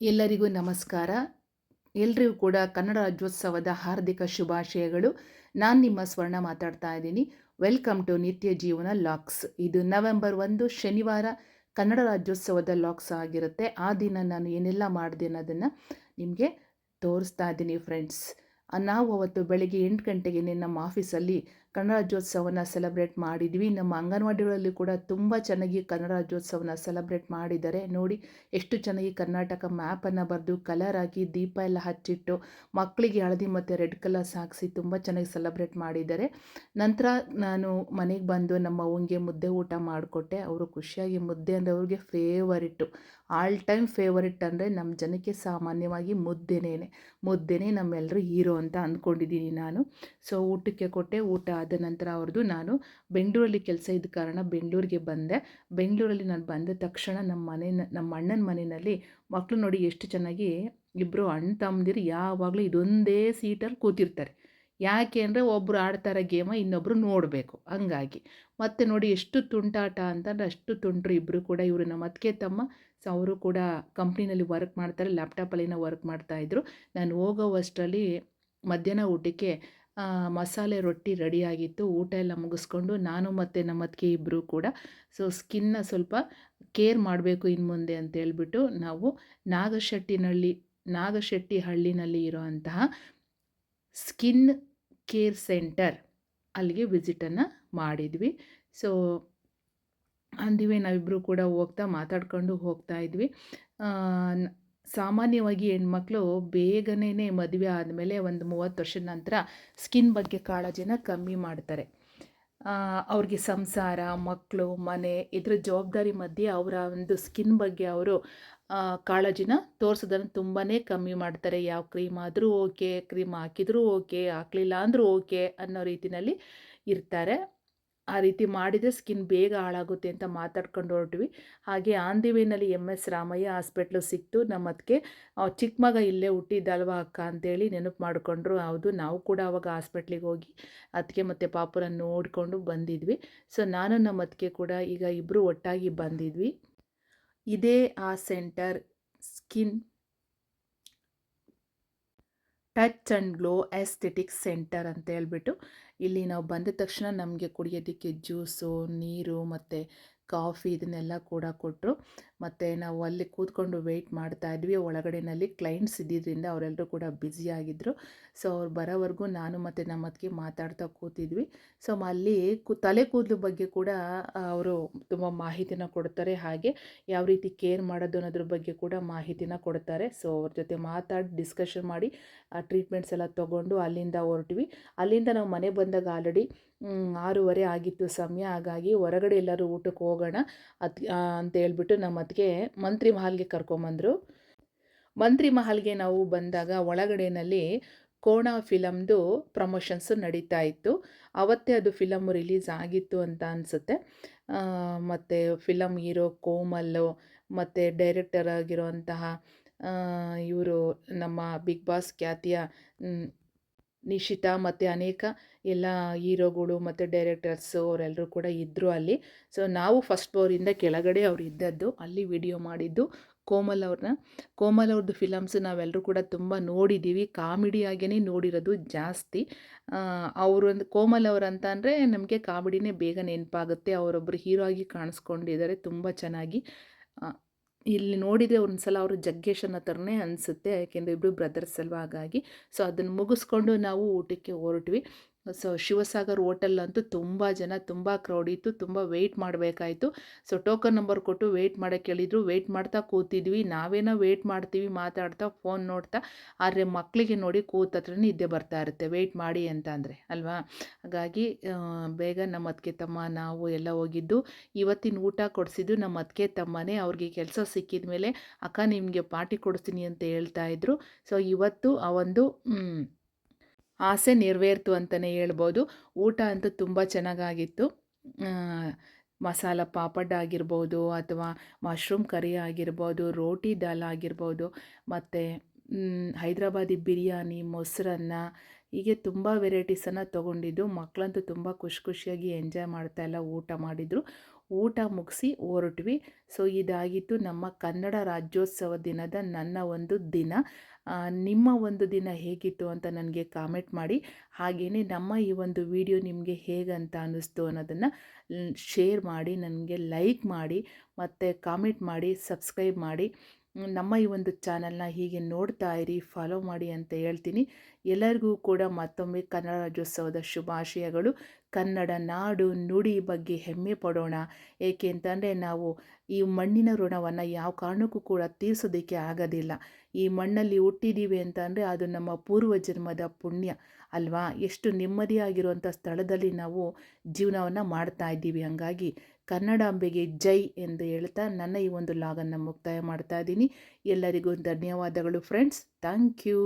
ಎಲ್ಲರಿಗೂ ನಮಸ್ಕಾರ. ಎಲ್ರಿಗೂ ಕೂಡ ಕನ್ನಡ ರಾಜ್ಯೋತ್ಸವದ ಹಾರ್ದಿಕ ಶುಭಾಶಯಗಳು. ನಾನು ನಿಮ್ಮ ಸ್ವರ್ಣ ಮಾತಾಡ್ತಾ ಇದ್ದೀನಿ. ವೆಲ್ಕಮ್ ಟು ನಿತ್ಯ ಜೀವನ ಲಾಕ್ಸ್. ಇದು ನವೆಂಬರ್ ಒಂದು, ಶನಿವಾರ. ಕನ್ನಡ ರಾಜ್ಯೋತ್ಸವದ ಲಾಕ್ಸ್ ಆಗಿರುತ್ತೆ. ಆ ದಿನ ನಾನು ಏನೆಲ್ಲ ಮಾಡಿದೆ ಅನ್ನೋದನ್ನು ನಿಮಗೆ ತೋರಿಸ್ತಾ ಇದ್ದೀನಿ ಫ್ರೆಂಡ್ಸ್ ನಾವು ಅವತ್ತು ಬೆಳಗ್ಗೆ ಎಂಟು ಗಂಟೆಗೆ ನಮ್ಮ ಆಫೀಸಲ್ಲಿ ಕನ್ನಡ ರಾಜ್ಯೋತ್ಸವನ ಸೆಲೆಬ್ರೇಟ್ ಮಾಡಿದ್ವಿ. ನಮ್ಮ ಅಂಗನವಾಡಿಗಳಲ್ಲಿ ಕೂಡ ತುಂಬ ಚೆನ್ನಾಗಿ ಕನ್ನಡ ರಾಜ್ಯೋತ್ಸವನ ಸೆಲೆಬ್ರೇಟ್ ಮಾಡಿದ್ದಾರೆ. ನೋಡಿ, ಎಷ್ಟು ಚೆನ್ನಾಗಿ ಕರ್ನಾಟಕ ಮ್ಯಾಪನ್ನು ಬರೆದು ಕಲರ್ ಹಾಕಿ ದೀಪ ಎಲ್ಲ ಹಚ್ಚಿಟ್ಟು ಮಕ್ಕಳಿಗೆ ಹಳದಿ ಮತ್ತು ರೆಡ್ ಕಲರ್ಸ್ ಹಾಕಿಸಿ ತುಂಬ ಚೆನ್ನಾಗಿ ಸೆಲೆಬ್ರೇಟ್ ಮಾಡಿದ್ದಾರೆ. ನಂತರ ನಾನು ಮನೆಗೆ ಬಂದು ನಮ್ಮ ಅವ್ವನಿಗೆ ಮುದ್ದೆ ಊಟ ಮಾಡಿಕೊಟ್ಟೆ. ಅವರು ಖುಷಿಯಾಗಿ ಮುದ್ದೆ ಅಂದರೆ ಅವ್ರಿಗೆ ಫೇವರಿಟ್ಟು ಆಲ್ ಟೈಮ್ ಫೇವರಿಟ್ ಅಂದರೆ ನಮ್ಮ ಜನಕ್ಕೆ ಸಾಮಾನ್ಯವಾಗಿ ಮುದ್ದೆನೇ ಮುದ್ದೆನೇ ನಮ್ಮೆಲ್ಲರೂ ಹೀರೋ ಅಂತ ಅಂದ್ಕೊಂಡಿದ್ದೀನಿ ನಾನು. ಸೊ ಊಟಕ್ಕೆ ಕೊಟ್ಟೆ, ಊಟ ಆದ ನಂತರ ಅವ್ರದ್ದು ನಾನು ಬೆಂಗಳೂರಲ್ಲಿ ಕೆಲಸ ಇದ್ದ ಕಾರಣ ಬೆಂಗಳೂರಿಗೆ ಬಂದೆ. ಬೆಂಗಳೂರಲ್ಲಿ ನಾನು ಬಂದ ತಕ್ಷಣ ನಮ್ಮ ಮನೆ ನಮ್ಮ ಅಣ್ಣನ ಮನೆಯಲ್ಲಿ ಮಕ್ಕಳು ನೋಡಿ ಎಷ್ಟು ಚೆನ್ನಾಗಿ ಇಬ್ಬರು ಅಣ್ಣ ತಮ್ಮದಿರು ಯಾವಾಗಲೂ ಇದೊಂದೇ ಸೀಟಲ್ಲಿ ಕೂತಿರ್ತಾರೆ. ಯಾಕೆ ಅಂದರೆ ಒಬ್ಬರು ಆಡ್ತಾರೆ ಗೇಮ ಇನ್ನೊಬ್ಬರು ನೋಡಬೇಕು. ಹಂಗಾಗಿ. ಮತ್ತು ನೋಡಿ ಎಷ್ಟು ತುಂಟಾಟ ಅಂತಂದ್ರೆ ಅಷ್ಟು ತುಂಟರು ಇಬ್ಬರು ಕೂಡ ಇವರು ನಮ್ಮ ಅತ್ತಿಗೆ ತಮ್ಮ ಸೊ ಅವರು ಕೂಡ ಕಂಪ್ನಿನಲ್ಲಿ ವರ್ಕ್ ಮಾಡ್ತಾರೆ ಲ್ಯಾಪ್ಟಾಪಲ್ಲಿನ ವರ್ಕ್ ಮಾಡ್ತಾಯಿದ್ರು ನಾನು ಹೋಗೋವಷ್ಟರಲ್ಲಿ ಮಧ್ಯಾಹ್ನ ಊಟಕ್ಕೆ ಮಸಾಲೆ ರೊಟ್ಟಿ ರೆಡಿಯಾಗಿತ್ತು ಊಟ ಎಲ್ಲ ಮುಗಿಸ್ಕೊಂಡು ನಾನು ಮತ್ತು ನಮ್ಮ ಅತ್ತಿಗೆ ಇಬ್ಬರು ಕೂಡ. ಸೊ ಸ್ಕಿನ್ನ ಸ್ವಲ್ಪ ಕೇರ್ ಮಾಡಬೇಕು ಇನ್ನು ಮುಂದೆ ಅಂತ ಹೇಳ್ಬಿಟ್ಟು ನಾವು ನಾಗಶೆಟ್ಟಿನಹಳ್ಳಿ ನಾಗಶೆಟ್ಟಿ ಹಳ್ಳಿನಲ್ಲಿ ಇರೋವಂತಹ ಸ್ಕಿನ್ ಕೇರ್ ಸೆಂಟರ್ ಅಲ್ಲಿಗೆ ವಿಸಿಟನ್ನು ಮಾಡಿದ್ವಿ. ಸೊ, ಅಂದಿವೆ ನಾವಿಬ್ಬರು ಕೂಡ ಹೋಗ್ತಾ ಮಾತಾಡ್ಕೊಂಡು ಹೋಗ್ತಾ ಇದ್ವಿ. ಸಾಮಾನ್ಯವಾಗಿ ಹೆಣ್ಮಕ್ಳು ಬೇಗನೇ ಮದುವೆ ಆದಮೇಲೆ ಒಂದು ಮೂವತ್ತು ವರ್ಷದ ನಂತರ ಸ್ಕಿನ್ ಬಗ್ಗೆ ಕಾಳಜಿನ ಕಮ್ಮಿ ಮಾಡ್ತಾರೆ. ಅವ್ರಿಗೆ ಸಂಸಾರ, ಮಕ್ಕಳು, ಮನೆ, ಇದ್ರ ಜವಾಬ್ದಾರಿ ಮಧ್ಯೆ ಅವರ ಒಂದು ಸ್ಕಿನ್ ಬಗ್ಗೆ ಅವರು ಕಾಳಜಿನ ತೋರಿಸೋದನ್ನು ತುಂಬಾ ಕಮ್ಮಿ ಮಾಡ್ತಾರೆ. ಯಾವ ಕ್ರೀಮ್ ಆದರೂ ಓಕೆ, ಕ್ರೀಮ್ ಹಾಕಿದರೂ ಓಕೆ, ಹಾಕಲಿಲ್ಲ ಅಂದರೂ ಓಕೆ ಅನ್ನೋ ರೀತಿಯಲ್ಲಿ ಇರ್ತಾರೆ. ಆ ರೀತಿ ಮಾಡಿದರೆ ಸ್ಕಿನ್ ಬೇಗ ಹಾಳಾಗುತ್ತೆ ಅಂತ ಮಾತಾಡ್ಕೊಂಡು ಹೊರಟ್ವಿ. ಹಾಗೆ on the M S Ramaiah hospital ಸಿಕ್ತು. ನಮ್ಮ ಅದಕ್ಕೆ ಚಿಕ್ಕ ಮಗ ಇಲ್ಲೇ ಹುಟ್ಟಿದ್ದಲ್ವ ಅಕ್ಕ ಅಂತೇಳಿ ನೆನಪು ಮಾಡಿಕೊಂಡ್ರು. ಹೌದು, ನಾವು ಕೂಡ ಅವಾಗ ಹಾಸ್ಪಿಟ್ಲಿಗೆ ಹೋಗಿ ಅದಕ್ಕೆ ಮತ್ತು ಪಾಪುರನ್ನು ನೋಡಿಕೊಂಡು ಬಂದಿದ್ವಿ. ಸೊ, ನಾನು ನಮ್ಮ ಅದಕ್ಕೆ ಕೂಡ ಈಗ ಇಬ್ಬರು ಒಟ್ಟಾಗಿ ಬಂದಿದ್ವಿ. ಇದೇ ಆ center. Skin touch and glow aesthetic center ಅಂತ ಹೇಳ್ಬಿಟ್ಟು ಇಲ್ಲಿ ನಾವು ಬಂದ ತಕ್ಷಣ ನಮಗೆ ಕುಡಿಯೋದಕ್ಕೆ ಜ್ಯೂಸು, ನೀರು ಮತ್ತು ಕಾಫಿ ಇದನ್ನೆಲ್ಲ ಕೂಡ ಕೊಟ್ಟರು ಮತ್ತು ನಾವು ಅಲ್ಲಿ ಕೂತ್ಕೊಂಡು ವೆಯ್ಟ್ ಮಾಡ್ತಾ ಇದ್ವಿ. ಒಳಗಡೆನಲ್ಲಿ ಕ್ಲೈಂಟ್ಸ್ ಇದ್ದಿದ್ದರಿಂದ ಅವರೆಲ್ಲರೂ ಕೂಡ ಬ್ಯುಸಿಯಾಗಿದ್ದರು ಸೊ ಅವ್ರು ಬರೋವರೆಗೂ ನಾನು ಮತ್ತು ನಮ್ಮ ಅದಕ್ಕೆ ಮಾತಾಡ್ತಾ ಕೂತಿದ್ವಿ. ಸೊ ಅಲ್ಲಿ ಕು, ತಲೆ ಕೂದಲು ಬಗ್ಗೆ ಕೂಡ ಅವರು ತುಂಬ ಮಾಹಿತಿನ ಕೊಡ್ತಾರೆ. ಹಾಗೆ ಯಾವ ರೀತಿ ಕೇರ್ ಮಾಡೋದು ಅನ್ನೋದ್ರ ಬಗ್ಗೆ ಕೂಡ ಮಾಹಿತಿನ ಕೊಡ್ತಾರೆ. ಸೊ ಅವ್ರ ಜೊತೆ ಮಾತಾಡಿ ಡಿಸ್ಕಷನ್ ಮಾಡಿ, ಆ ಟ್ರೀಟ್ಮೆಂಟ್ಸ್ ಎಲ್ಲ ತೊಗೊಂಡು ಅಲ್ಲಿಂದ ಹೊರಟ್ವಿ. ಅಲ್ಲಿಂದ ನಾವು ಮನೆ ಬಂದಾಗ ಆಲ್ರೆಡಿ ಆರೂವರೆ ಆಗಿತ್ತು ಸಮಯ. ಹಾಗಾಗಿ ಹೊರಗಡೆ ಎಲ್ಲರೂ ಊಟಕ್ಕೆ ಹೋಗೋಣ ಅತ್ ಅಂತ ಹೇಳ್ಬಿಟ್ಟು ನಮ್ಮ ಅತ್ತಿಗೆ ಮಂತ್ರಿ ಮಹಲ್ಗೆ ಕರ್ಕೊಂಬಂದರು. ಮಂತ್ರಿ ಮಹಲ್ಗೆ ನಾವು ಬಂದಾಗ ಒಳಗಡೆನಲ್ಲಿ ಕೋಣ ಫಿಲಮ್ದು ಪ್ರಮೋಷನ್ಸು ನಡೀತಾ ಇತ್ತು. ಅವತ್ತೇ ಅದು ಫಿಲಮ್ ರಿಲೀಸ್ ಆಗಿತ್ತು ಅಂತ ಅನಿಸುತ್ತೆ. ಮತ್ತು ಫಿಲಮ್ ಹೀರೋ ಕೋಮಲ್ಲು ಮತ್ತು ಡೈರೆಕ್ಟರ್ ಆಗಿರುವಂತಹ ಇವರು ನಮ್ಮ ಬಿಗ್ ಬಾಸ್ ಖ್ಯಾತಿಯ ನಿಶಿತಾ ಮತ್ತು ಅನೇಕ ಎಲ್ಲ ಹೀರೋಗಳು ಮತ್ತು ಡೈರೆಕ್ಟರ್ಸು ಅವರೆಲ್ಲರೂ ಕೂಡ ಇದ್ದರು ಅಲ್ಲಿ. ಸೊ ನಾವು ಫಸ್ಟ್ ಫ್ಲೋರಿಂದ ಕೆಳಗಡೆ ಅವ್ರು ಇದ್ದದ್ದು, ಅಲ್ಲಿ ವಿಡಿಯೋ ಮಾಡಿದ್ದು ಕೋಮಲ್ ಅವ್ರನ್ನ. ಕೋಮಲ್ ಅವ್ರದ್ದು ಫಿಲಮ್ಸ್ ನಾವೆಲ್ಲರೂ ಕೂಡ ತುಂಬ ನೋಡಿದ್ದೀವಿ ಕಾಮಿಡಿಯಾಗೇ ನೋಡಿರೋದು ಜಾಸ್ತಿ. ಅವರೊಂದು ಕೋಮಲ್ ಅವರಂತ ಅಂದರೆ ನಮಗೆ ಕಾಮಿಡಿನೇ ಬೇಗ ನೆನಪಾಗುತ್ತೆ. ಅವರೊಬ್ಬರು ಹೀರೋ ಆಗಿ ಕಾಣಿಸ್ಕೊಂಡಿದ್ದಾರೆ ತುಂಬ ಚೆನ್ನಾಗಿ. ಇಲ್ಲಿ ನೋಡಿದರೆ ಒಂದು ಸಲ ಅವರು ಅನ್ನೋ ಥರನೇ ಅನಿಸುತ್ತೆ, ಯಾಕೆಂದರೆ ಇಬ್ಬರು ಬ್ರದರ್ಸ್ ಅಲ್ವಾ ಹಾಗಾಗಿ. ಸೊ ಅದನ್ನು ಮುಗಿಸ್ಕೊಂಡು ನಾವು ಊಟಕ್ಕೆ ಹೊರಟ್ವಿ. ಸೊ ಶಿವಸಾಗರ್ ಹೋಟೆಲ್ ಅಂತೂ ತುಂಬ ಜನ ತುಂಬ ಕ್ರೌಡ್ ಇತ್ತು, ತುಂಬ ವೆಯ್ಟ್ ಮಾಡಬೇಕಾಯಿತು. ಸೊ ಟೋಕನ್ ನಂಬರ್ ಕೊಟ್ಟು ವೆಯ್ಟ್ ಮಾಡೋಕ್ಕೆ ಹೇಳಿದರು. ವೆಯ್ಟ್ ಮಾಡ್ತಾ ಕೂತಿದ್ವಿ. ನಾವೇನೋ ವೆಯ್ಟ್ ಮಾಡ್ತೀವಿ, ಮಾತಾಡ್ತಾ ಫೋನ್ ನೋಡ್ತಾ, ಆದರೆ ಮಕ್ಕಳಿಗೆ ನೋಡಿ ಕೂತ ಹತ್ರನೇ ನಿದ್ದೆ ಬರ್ತಾ ಇರುತ್ತೆ. ವೆಯ್ಟ್ ಮಾಡಿ ಅಂತ ಅಂದರೆ, ಅಲ್ವಾ? ಹಾಗಾಗಿ ಬೇಗ ನಮ್ಮ ಅದಕ್ಕೆ ತಮ್ಮ, ನಾವು ಎಲ್ಲ ಹೋಗಿದ್ದು. ಇವತ್ತಿನ ಊಟ ಕೊಡಿಸಿದ್ದು ನಮ್ಮ ಅದಕ್ಕೆ ತಮ್ಮನೇ. ಅವ್ರಿಗೆ ಕೆಲಸ ಸಿಕ್ಕಿದ ಮೇಲೆ ಅಕ್ಕ, ನಿಮಗೆ ಪಾರ್ಟಿ ಕೊಡಿಸ್ತೀನಿ ಅಂತ ಹೇಳ್ತಾ ಇದ್ರು. ಸೊ ಇವತ್ತು ಆ ಒಂದು ಆಸೆ ನೆರವೇರ್ತು ಅಂತಲೇ ಹೇಳ್ಬೋದು. ಊಟ ಅಂತೂ ತುಂಬ ಚೆನ್ನಾಗಾಗಿತ್ತು. ಮಸಾಲ ಪಾಪಡ್ ಆಗಿರ್ಬೋದು ಅಥವಾ ಮಶ್ರೂಮ್ ಕರಿ ಆಗಿರ್ಬೋದು, ರೋಟಿ ದಾಲ್ ಆಗಿರ್ಬೋದು, ಮತ್ತು ಹೈದ್ರಾಬಾದಿ ಬಿರಿಯಾನಿ, ಮೊಸರನ್ನ ಹೀಗೆ ತುಂಬ ವೆರೈಟೀಸನ್ನು ತೊಗೊಂಡಿದ್ದು. ಮಕ್ಕಳಂತೂ ತುಂಬ ಖುಷಿ ಖುಷಿಯಾಗಿ ಎಂಜಾಯ್ ಮಾಡ್ತಾ ಎಲ್ಲ ಊಟ ಮಾಡಿದರು. ಊಟ ಮುಗಿಸಿ ಹೊರಟ್ವಿ. ಸೊ, ಇದಾಗಿತ್ತು ನಮ್ಮ ಕನ್ನಡ ರಾಜ್ಯೋತ್ಸವ ದಿನದ ನನ್ನ ಒಂದು ದಿನ. ನಿಮ್ಮ ಒಂದು ದಿನ ಹೇಗಿತ್ತು ಅಂತ ನನಗೆ ಕಾಮೆಂಟ್ ಮಾಡಿ. ಹಾಗೆಯೇ ನಮ್ಮ ಈ ಒಂದು ವಿಡಿಯೋ ನಿಮಗೆ ಹೇಗಂತ ಅನ್ನಿಸ್ತು ಅನ್ನೋದನ್ನು ಶೇರ್ ಮಾಡಿ, ನನಗೆ ಲೈಕ್ ಮಾಡಿ, ಮತ್ತು ಕಾಮೆಂಟ್ ಮಾಡಿ, ಸಬ್ಸ್ಕ್ರೈಬ್ ಮಾಡಿ. ನಮ್ಮ ಈ ಒಂದು ಚಾನಲ್ನ ಹೀಗೆ ನೋಡ್ತಾ ಇರಿ ಫಾಲೋ ಮಾಡಿ ಅಂತ ಹೇಳ್ತೀನಿ. ಎಲ್ಲರಿಗೂ ಕೂಡ ಮತ್ತೊಮ್ಮೆ ಕನ್ನಡ ರಾಜ್ಯೋತ್ಸವದ ಶುಭಾಶಯಗಳು. ಕನ್ನಡ ನಾಡು ನುಡಿ ಬಗ್ಗೆ ಹೆಮ್ಮೆ ಪಡೋಣ. ಏಕೆ ಅಂತಂದರೆ ನಾವು ಈ ಮಣ್ಣಿನ ಋಣವನ್ನು ಯಾವ ಕಾರಣಕ್ಕೂ ಕೂಡ ತೀರಿಸೋದಕ್ಕೆ ಆಗೋದಿಲ್ಲ. ಈ ಮಣ್ಣಲ್ಲಿ ಹುಟ್ಟಿದ್ದೀವಿ ಅಂತಂದರೆ ಅದು ನಮ್ಮ ಪೂರ್ವ ಜನ್ಮದ ಪುಣ್ಯ, ಅಲ್ವಾ? ಎಷ್ಟು ನೆಮ್ಮದಿಯಾಗಿರುವಂಥ ಸ್ಥಳದಲ್ಲಿ ನಾವು ಜೀವನವನ್ನು ಮಾಡ್ತಾ ಇದ್ದೀವಿ. ಹಾಗಾಗಿ ಕನ್ನಡಾಂಬೆಗೆ ಜೈ ಎಂದು ಹೇಳ್ತಾ ನನ್ನ ಈ ಒಂದು ಲಾಗನ್ನು ಮುಕ್ತಾಯ ಮಾಡ್ತಾ ಇದ್ದೀನಿ. ಎಲ್ಲರಿಗೂ ಧನ್ಯವಾದಗಳು ಫ್ರೆಂಡ್ಸ್. Thank you.